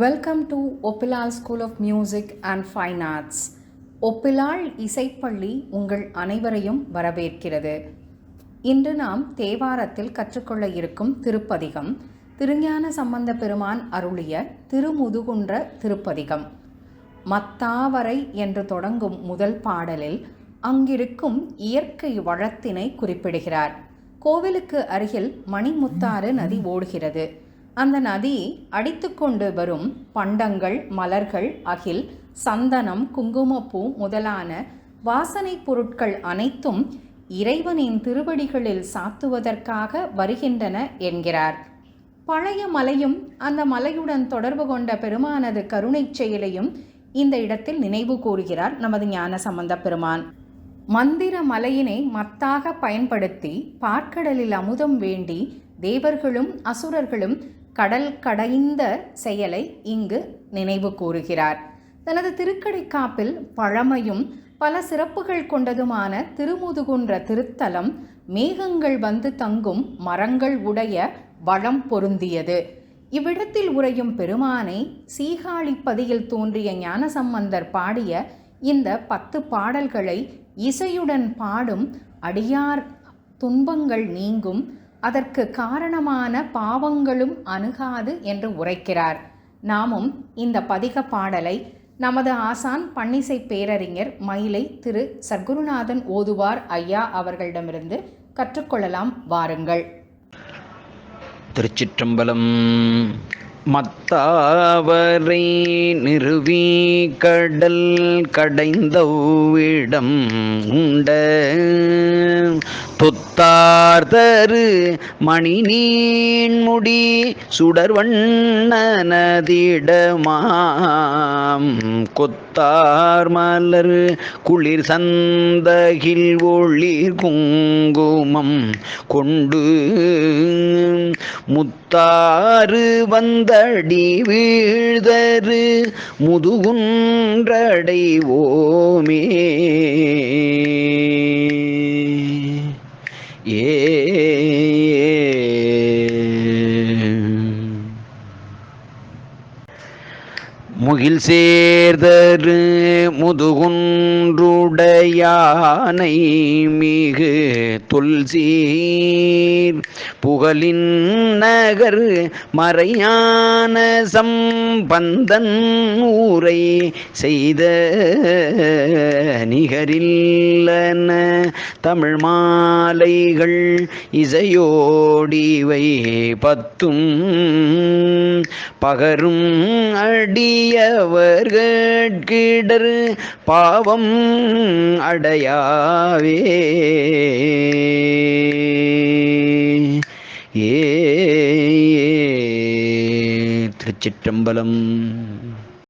Welcome to Oppilal school of music and fine arts Oppilal இசைப்பள்ளி உங்கள் அனைவரையும் வரவேற்கிறது. இன்று நாம் தேவாரத்தில் கற்றுக்கொள்ள இருக்கும் திருப்பதிகம் திருஞான சம்பந்த பெருமான் அருளிய திருமுதுகுன்ற திருப்பதிகம். மத்தாவரை என்று தொடங்கும் முதல் பாடலில் அங்கிருக்கும் இயற்கை வளத்தினை குறிப்பிடுகிறார். கோவிலுக்கு அருகில் மணிமுத்தாறு நதி ஓடுகிறது. அந்த நதி அடித்துக்கொண்டு வரும் பண்டங்கள் மலர்கள் அகில் சந்தனம் குங்குமப்பூ முதலான வாசனைப் பொருட்கள் அனைத்தும் இறைவனின் திருவடிகளில் சாத்துவதற்காக வருகின்றன என்கிறார். பழைய மலையும் அந்த மலையுடன் தொடர்பு கொண்ட பெருமானது கருணைச் செயலையும் இந்த இடத்தில் நினைவு கூறுகிறார் நமது ஞான சம்பந்த பெருமான். மந்திர மலையினை மத்தாக பயன்படுத்தி பாற்கடலில் அமுதம் வேண்டி தேவர்களும் அசுரர்களும் கடல் கடைந்த செயலை இங்கு நினைவு கூறுகிறார். தனது திருக்கடைக்காப்பில் பழமையும் பல சிறப்புகள் கொண்டதுமான திருமுதுகுன்ற திருத்தலம் மேகங்கள் வந்து தங்கும் மரங்கள் உடைய வளம் பொருந்தியது. இவ்விடத்தில் உறையும் பெருமானை சீகாழிப்பதியில் தோன்றிய ஞானசம்பந்தர் பாடிய இந்த பத்து பாடல்களை இசையுடன் பாடும் அடியார் துன்பங்கள் நீங்கும் அதற்கு காரணமான பாவங்களும் அணுகாது என்று உரைக்கிறார். நாமும் இந்த பதிக பாடலை நமது ஆசான் பன்னிசை பேரறிஞர் மயிலை திரு சர்க்குருநாதன் ஓதுவார் ஐயா அவர்களிடமிருந்து கற்றுக்கொள்ளலாம். வாருங்கள். திருச்சிற்றம்பலம் மத்தாவரை நிறுவி கடல் கடைந்தவிடம் உண்ட தொத்தார்தரு மணி நீண்முடி சுடர்வண்ணனதிடமாம். கொத்தார் மலர் குளிர் சந்தகில் ஒளிர் குங்குமம் கொண்டு முத்தாறு வந்தடி வீழ்தரு முதுகுன்றடை ஓமே. முகில் சேர்தரு முதுகுன்றுடையானை மிகு தொல்சீர் புகழின் நகர் மறையான சம்பந்தன் ஊரை செய்த நிகரில்லன தமிழ் மாலைகள் இசையோடிவை பத்தும் பகரும் அடியவர்கிடர் பாவம் அடையாவே ஏ திருச்சிற்றம்பலம்